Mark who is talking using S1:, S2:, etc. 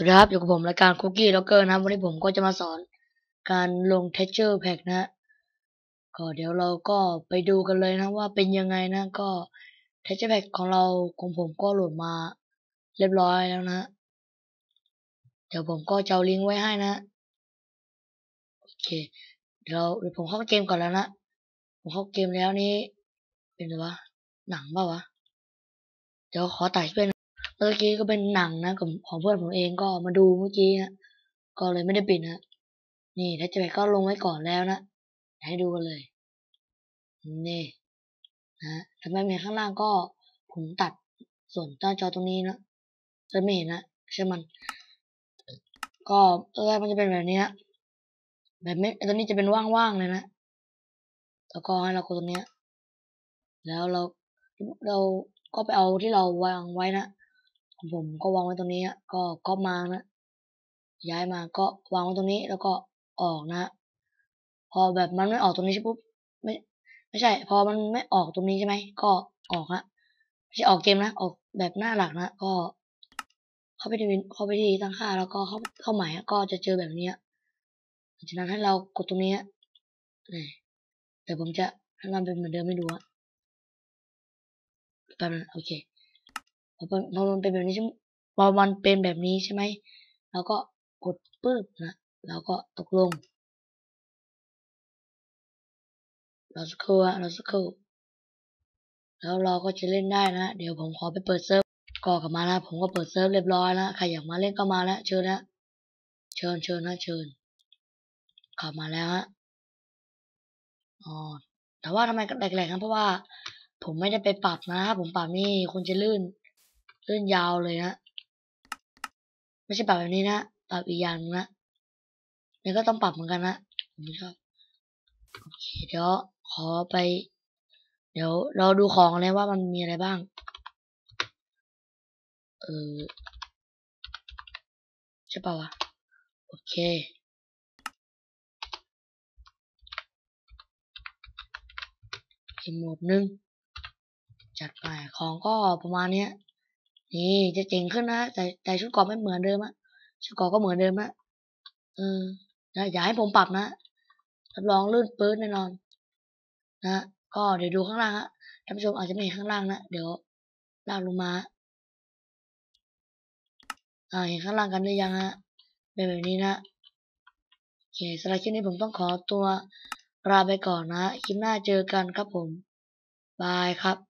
S1: สวัสดีครับอยู่กับผมรายการคุกกี้ล็อกเกอร์นะครับ วันนี้ผมก็จะมาสอนการลง texture pack นะก็เดี๋ยวเราก็ไปดูกันเลยนะว่าเป็นยังไงนะก็ texture pack ของเราของผมก็โหลดมาเรียบร้อยแล้วนะ เดี๋ยวผมก็จะเอาลิงก์ไว้ให้นะโอเคเดี๋ยวเดี๋ยวผมเข้าเกมก่อนแล้วนะผมเข้าเกมแล้วนี้เป็นไงวะหนังเปล่าวะเดี๋ยวขอตัดเป็น เมื่อกี้ก็เป็นหนังนะของของเพื่อนผมเองก็มาดูเมื่อกี้นะก็เลยไม่ได้ปิดนะนี่ถ้าจะไปก็ลงไว้ก่อนแล้วนะให้ดูกันเลย นี่นะทำไมมีข้างล่างก็ผมตัดส่วนหน้าจอตรงนี้นะจะไม่เห็นนะใช่มัน ก็เออมันจะเป็นแบบนี้นะแบบไม่ตรงนี้จะเป็นว่างๆเลยนะแล้วก็ให้เรากดตรงเนี้ยแล้วเราเราก็ไปเอาที่เราวางไว้นะ ผมก็วางไว้ตรงนี้ก็ก็มานะย้ายมาก็วางไว้ตรงนี้แล้วก็ออกนะ พอแบบมันไม่ออกตรงนี้ใช่ปุ๊บไม่ไม่ใช่ พอมันไม่ออกตรงนี้ใช่ไหมก็ออกฮะไม่ใช่ออกเกมนะออกแบบหน้าหลักนะก็ เข้าไปที่เข้าไปที่ตั้งค่า แล้วก็เข้าเข้าใหมายก็จะเจอแบบนี้ฉะนั้นให้เรากดตรงนี้นี่เดี๋ยวผมจะให้มันเป็นเหมือนเดิมให้ดูอะแป๊บนึงโอเค พอพอมันเป็นแบบนี้ใช่ไหมพอมันเป็นแบบนี้ใช่ไหมเราก็กดปึ๊บนะแล้วก็ตกลงเราสักครู่เราสักครู่แล้วเราก็จะเล่นได้นะ เดี๋ยวผมขอไปเปิดเซิร์ฟก็กลับมาแล้วผมก็เปิดเซิร์ฟเรียบร้อยแล้วใครอยากมาเล่นก็มาแล้วเชิญนะเชิญเชิญนะเชิญกลับมาแล้วฮะอ๋อแต่ว่าทำไมแหลกๆนะเพราะว่า ผมไม่ได้ไปปรับนะผมปรับนี่คนจะลื่น ลื่นยาวเลยนะ ไม่ใช่ปรับแบบนี้นะ ปรับอีกอย่างนะนี่ก็ต้องปรับเหมือนกันนะผมไม่ชอบโอเคเดี๋ยวขอไป เดี๋ยวเราดูของเลยว่ามันมีอะไรบ้าง เออใช่ป่าวะโอเคอีกโหมดหนึ่งจัดไปของก็ประมาณเนี้ย นี่จะเจ๋งขึ้นนะแต่แต่ชุดเกาะไม่เหมือนเดิมอะชุดเกาะก็เหมือนเดิมอะเอออย่าให้ผมปรับนะรับรองลื่นปื้นแน่นอน นะก็เดี๋ยวดูข้างล่างฮะท่านผู้ชมอาจจะไม่เห็นข้างล่างนะเดี๋ยวลากลงมาอ่าเห็นข้างล่างกันหรือยังฮะเป็นแบบนี้นะโอเคสำหรับคลิปนี้ผมต้องขอตัวลาไปก่อนนะคลิปหน้าเจอกันครับผมบายครับ